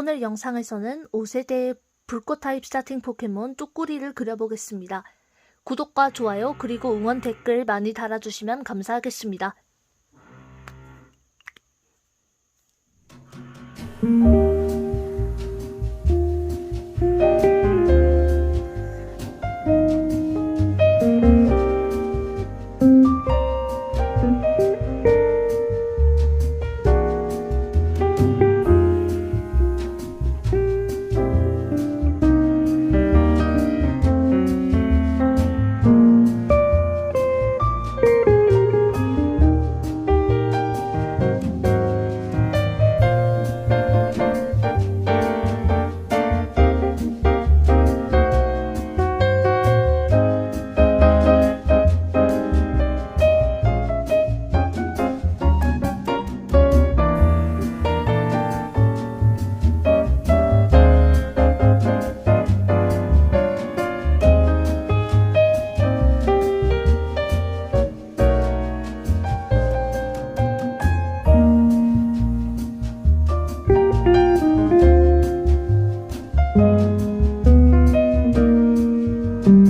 오늘 영상에서는 5세대 불꽃 타입 스타팅 포켓몬 뚜꾸리를 그려보겠습니다. 구독과 좋아요 그리고 응원 댓글 많이 달아주시면 감사하겠습니다.